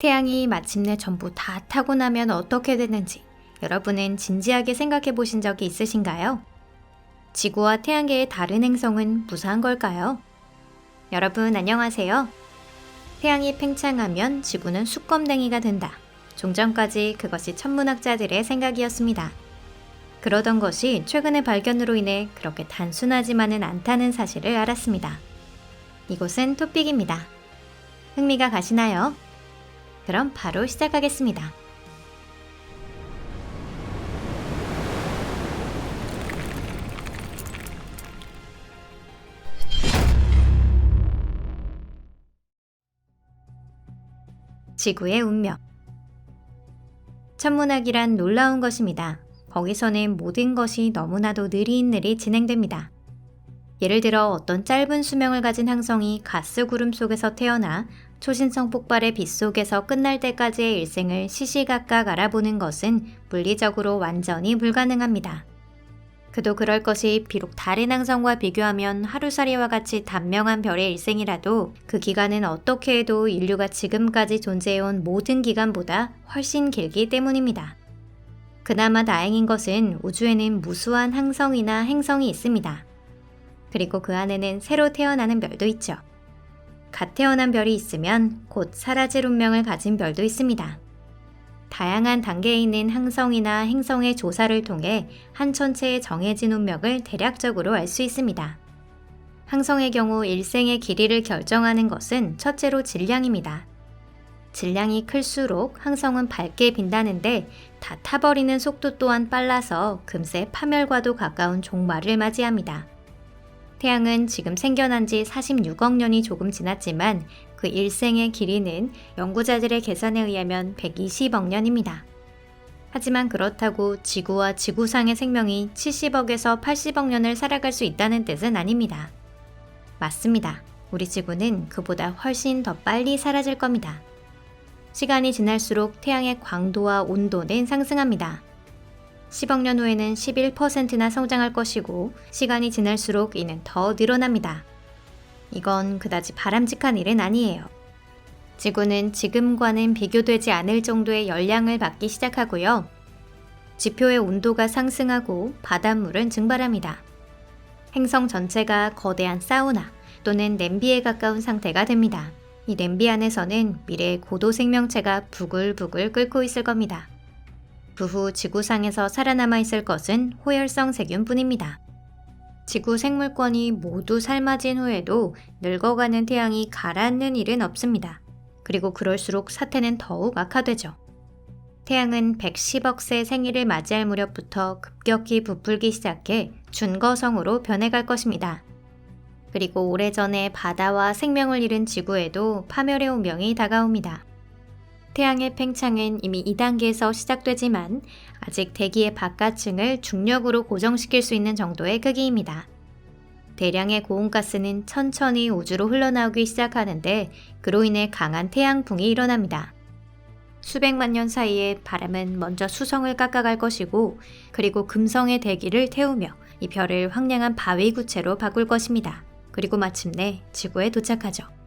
태양이 마침내 전부 다 타고 나면 어떻게 되는지 여러분은 진지하게 생각해 보신 적이 있으신가요? 지구와 태양계의 다른 행성은 무사한 걸까요? 여러분 안녕하세요. 태양이 팽창하면 지구는 수검댕이가 된다. 종전까지 그것이 천문학자들의 생각이었습니다. 그러던 것이 최근의 발견으로 인해 그렇게 단순하지만은 않다는 사실을 알았습니다. 이곳은 토픽입니다. 흥미가 가시나요? 그럼 바로 시작하겠습니다. 지구의 운명. 천문학이란 놀라운 것입니다. 거기서는 모든 것이 너무나도 느릿느릿 진행됩니다. 예를 들어 어떤 짧은 수명을 가진 항성이 가스 구름 속에서 태어나 초신성 폭발의 빛 속에서 끝날 때까지의 일생을 시시각각 알아보는 것은 물리적으로 완전히 불가능합니다. 그도 그럴 것이 비록 다른 항성과 비교하면 하루살이와 같이 단명한 별의 일생이라도 그 기간은 어떻게 해도 인류가 지금까지 존재해온 모든 기간보다 훨씬 길기 때문입니다. 그나마 다행인 것은 우주에는 무수한 항성이나 행성이 있습니다. 그리고 그 안에는 새로 태어나는 별도 있죠. 갓 태어난 별이 있으면 곧 사라질 운명을 가진 별도 있습니다. 다양한 단계에 있는 항성이나 행성의 조사를 통해 한 천체의 정해진 운명을 대략적으로 알 수 있습니다. 항성의 경우 일생의 길이를 결정하는 것은 첫째로 질량입니다. 질량이 클수록 항성은 밝게 빈다는데 다 타버리는 속도 또한 빨라서 금세 파멸과도 가까운 종말을 맞이합니다. 태양은 지금 생겨난 지 46억 년이 조금 지났지만 그 일생의 길이는 연구자들의 계산에 의하면 120억 년입니다. 하지만 그렇다고 지구와 지구상의 생명이 70억에서 80억 년을 살아갈 수 있다는 뜻은 아닙니다. 맞습니다. 우리 지구는 그보다 훨씬 더 빨리 사라질 겁니다. 시간이 지날수록 태양의 광도와 온도는 상승합니다. 10억 년 후에는 11%나 성장할 것이고 시간이 지날수록 이는 더 늘어납니다. 이건 그다지 바람직한 일은 아니에요. 지구는 지금과는 비교되지 않을 정도의 열량을 받기 시작하고요. 지표의 온도가 상승하고 바닷물은 증발합니다. 행성 전체가 거대한 사우나 또는 냄비에 가까운 상태가 됩니다. 이 냄비 안에서는 미래의 고도 생명체가 부글부글 끓고 있을 겁니다. 그 후 지구상에서 살아남아 있을 것은 호열성 세균뿐입니다. 지구 생물권이 모두 삶아진 후에도 늙어가는 태양이 가라앉는 일은 없습니다. 그리고 그럴수록 사태는 더욱 악화되죠. 태양은 110억 세 생일을 맞이할 무렵부터 급격히 부풀기 시작해 준거성으로 변해갈 것입니다. 그리고 오래전에 바다와 생명을 잃은 지구에도 파멸의 운명이 다가옵니다. 태양의 팽창은 이미 2단계에서 시작되지만 아직 대기의 바깥층을 중력으로 고정시킬 수 있는 정도의 크기입니다. 대량의 고온가스는 천천히 우주로 흘러나오기 시작하는데 그로 인해 강한 태양풍이 일어납니다. 수백만 년 사이에 바람은 먼저 수성을 깎아갈 것이고 그리고 금성의 대기를 태우며 이 별을 황량한 바위 구체로 바꿀 것입니다. 그리고 마침내 지구에 도착하죠.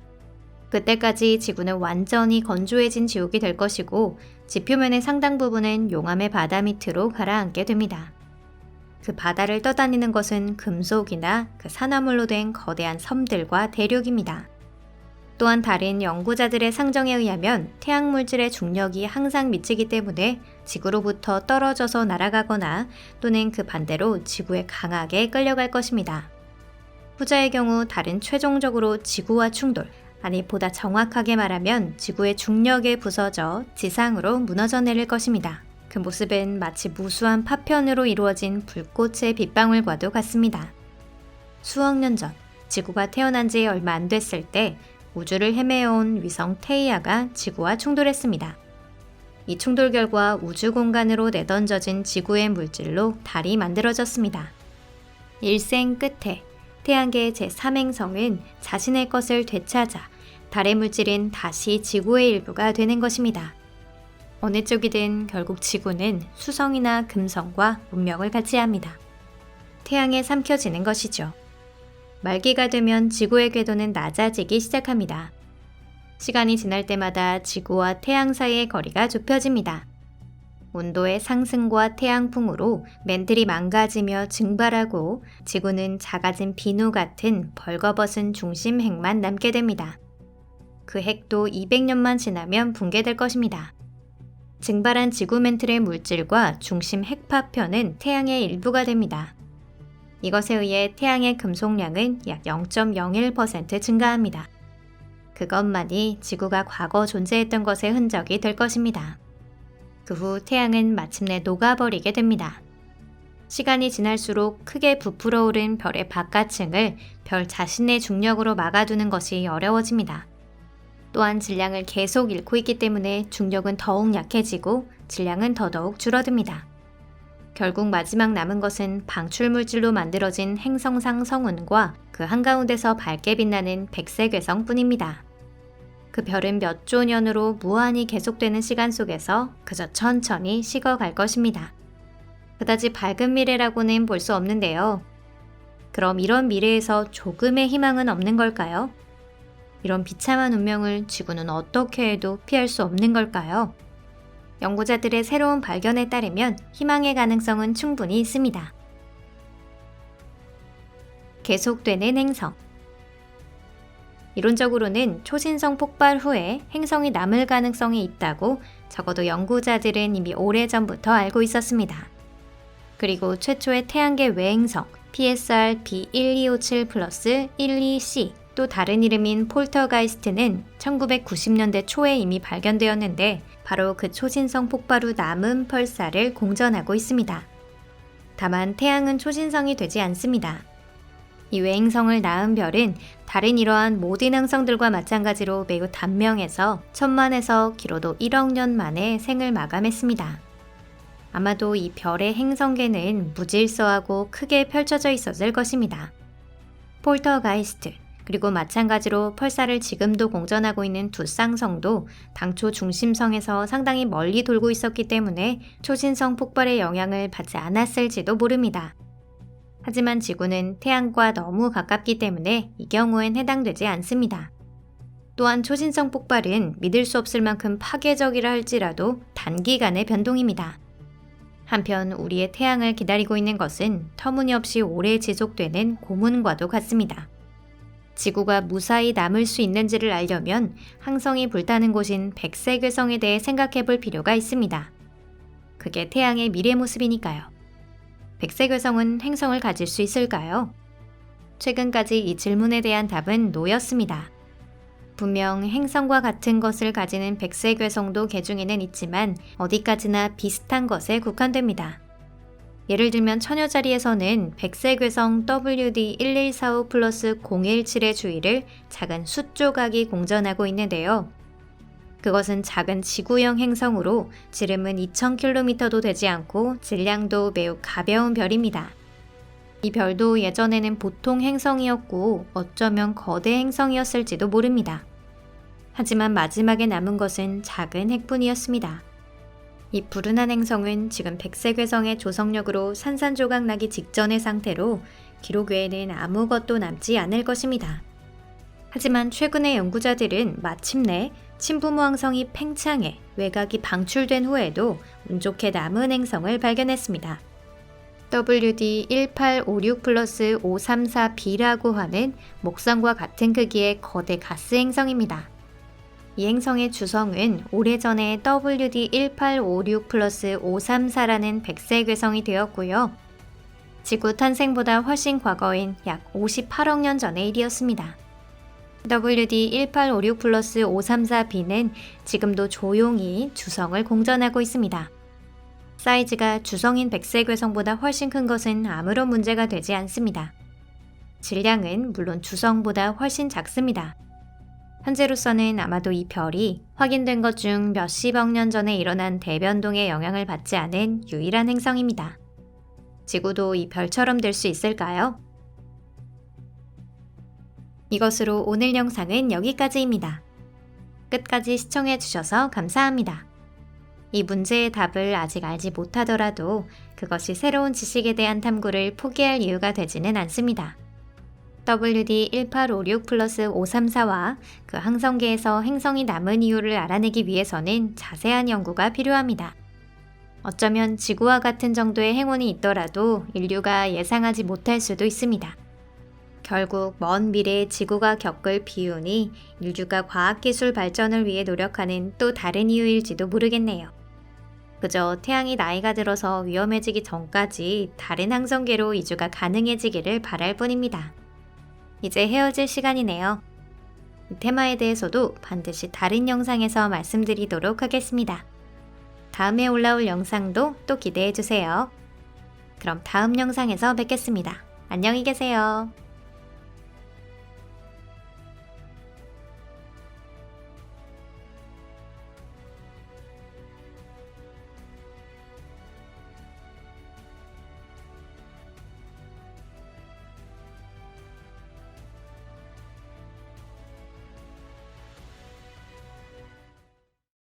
그때까지 지구는 완전히 건조해진 지옥이 될 것이고 지표면의 상당 부분은 용암의 바다 밑으로 가라앉게 됩니다. 그 바다를 떠다니는 것은 금속이나 그 산화물로 된 거대한 섬들과 대륙입니다. 또한 다른 연구자들의 상정에 의하면 태양 물질의 중력이 항상 미치기 때문에 지구로부터 떨어져서 날아가거나 또는 그 반대로 지구에 강하게 끌려갈 것입니다. 후자의 경우 다른 최종적으로 지구와 충돌, 아니 보다 정확하게 말하면 지구의 중력에 부서져 지상으로 무너져 내릴 것입니다. 그 모습은 마치 무수한 파편으로 이루어진 불꽃의 빗방울과도 같습니다. 수억 년 전 지구가 태어난 지 얼마 안 됐을 때 우주를 헤매온 위성 테이아가 지구와 충돌했습니다. 이 충돌 결과 우주 공간으로 내던져진 지구의 물질로 달이 만들어졌습니다. 일생 끝에 태양계의 제3행성은 자신의 것을 되찾아 달의 물질은 다시 지구의 일부가 되는 것입니다. 어느 쪽이든 결국 지구는 수성이나 금성과 운명을 같이 합니다. 태양에 삼켜지는 것이죠. 말기가 되면 지구의 궤도는 낮아지기 시작합니다. 시간이 지날 때마다 지구와 태양 사이의 거리가 좁혀집니다. 온도의 상승과 태양풍으로 맨틀이 망가지며 증발하고 지구는 작아진 비누 같은 벌거벗은 중심 핵만 남게 됩니다. 그 핵도 200년만 지나면 붕괴될 것입니다. 증발한 지구 맨틀의 물질과 중심 핵 파편은 태양의 일부가 됩니다. 이것에 의해 태양의 금속량은 약 0.01% 증가합니다. 그것만이 지구가 과거 존재했던 것의 흔적이 될 것입니다. 그 후 태양은 마침내 녹아버리게 됩니다. 시간이 지날수록 크게 부풀어 오른 별의 바깥층을 별 자신의 중력으로 막아두는 것이 어려워집니다. 또한 질량을 계속 잃고 있기 때문에 중력은 더욱 약해지고 질량은 더더욱 줄어듭니다. 결국 마지막 남은 것은 방출 물질로 만들어진 행성상 성운과 그 한가운데서 밝게 빛나는 백색 외성 뿐입니다. 그 별은 몇조 년으로 무한히 계속되는 시간 속에서 그저 천천히 식어갈 것입니다. 그다지 밝은 미래라고는 볼 수 없는데요. 그럼 이런 미래에서 조금의 희망은 없는 걸까요? 이런 비참한 운명을 지구는 어떻게 해도 피할 수 없는 걸까요? 연구자들의 새로운 발견에 따르면 희망의 가능성은 충분히 있습니다. 계속되는 행성 이론적으로는 초신성 폭발 후에 행성이 남을 가능성이 있다고 적어도 연구자들은 이미 오래전부터 알고 있었습니다. 그리고 최초의 태양계 외행성 PSR B1257 플러스 12C 또 다른 이름인 폴터가이스트는 1990년대 초에 이미 발견되었는데 바로 그 초신성 폭발 후 남은 펄사를 공전하고 있습니다. 다만 태양은 초신성이 되지 않습니다. 이 외행성을 낳은 별은 다른 이러한 모든 행성들과 마찬가지로 매우 단명해서 천만에서 길어도 1억 년 만에 생을 마감했습니다. 아마도 이 별의 행성계는 무질서하고 크게 펼쳐져 있었을 것입니다. 폴터가이스트, 그리고 마찬가지로 펄사를 지금도 공전하고 있는 두 쌍성도 당초 중심성에서 상당히 멀리 돌고 있었기 때문에 초신성 폭발의 영향을 받지 않았을지도 모릅니다. 하지만 지구는 태양과 너무 가깝기 때문에 이 경우엔 해당되지 않습니다. 또한 초신성 폭발은 믿을 수 없을 만큼 파괴적이라 할지라도 단기간의 변동입니다. 한편 우리의 태양을 기다리고 있는 것은 터무니없이 오래 지속되는 고문과도 같습니다. 지구가 무사히 남을 수 있는지를 알려면 항성이 불타는 곳인 백색 외성에 대해 생각해 볼 필요가 있습니다. 그게 태양의 미래 모습이니까요. 백색 외성은 행성을 가질 수 있을까요? 최근까지 이 질문에 대한 답은 노였습니다. 분명 행성과 같은 것을 가지는 백색 외성도 개중에는 있지만 어디까지나 비슷한 것에 국한됩니다. 예를 들면 처녀 자리에서는 백색외성 WD1145 플러스 017의 주위를 작은 숫 조각이 공전하고 있는데요. 그것은 작은 지구형 행성으로 지름은 2000km도 되지 않고 질량도 매우 가벼운 별입니다. 이 별도 예전에는 보통 행성이었고 어쩌면 거대 행성이었을지도 모릅니다. 하지만 마지막에 남은 것은 작은 핵뿐이었습니다. 이 불운한 행성은 지금 백색외성의 조성력으로 산산조각 나기 직전의 상태로 기록 외에는 아무것도 남지 않을 것입니다. 하지만 최근의 연구자들은 마침내 친부모 항성이 팽창해 외곽이 방출된 후에도 운 좋게 남은 행성을 발견했습니다. WD1856 플러스 534b라고 하는 목성과 같은 크기의 거대 가스 행성입니다. 이 행성의 주성은 오래전에 WD1856 플러스 534라는 백색 외성이 되었고요. 지구 탄생보다 훨씬 과거인 약 58억 년 전의 일이었습니다. WD1856 플러스 534b는 지금도 조용히 주성을 공전하고 있습니다. 사이즈가 주성인 백색 외성보다 훨씬 큰 것은 아무런 문제가 되지 않습니다. 질량은 물론 주성보다 훨씬 작습니다. 현재로서는 아마도 이 별이 확인된 것 중 몇십억 년 전에 일어난 대변동의 영향을 받지 않은 유일한 행성입니다. 지구도 이 별처럼 될 수 있을까요? 이것으로 오늘 영상은 여기까지입니다. 끝까지 시청해 주셔서 감사합니다. 이 문제의 답을 아직 알지 못하더라도 그것이 새로운 지식에 대한 탐구를 포기할 이유가 되지는 않습니다. WD1856 플러스 534와 그 항성계에서 행성이 남은 이유를 알아내기 위해서는 자세한 연구가 필요합니다. 어쩌면 지구와 같은 정도의 행운이 있더라도 인류가 예상하지 못할 수도 있습니다. 결국 먼 미래의 지구가 겪을 비운이 인류가 과학기술 발전을 위해 노력하는 또 다른 이유일지도 모르겠네요. 그저 태양이 나이가 들어서 위험해지기 전까지 다른 항성계로 이주가 가능해지기를 바랄 뿐입니다. 이제 헤어질 시간이네요. 이 테마에 대해서도 반드시 다른 영상에서 말씀드리도록 하겠습니다. 다음에 올라올 영상도 또 기대해 주세요. 그럼 다음 영상에서 뵙겠습니다. 안녕히 계세요.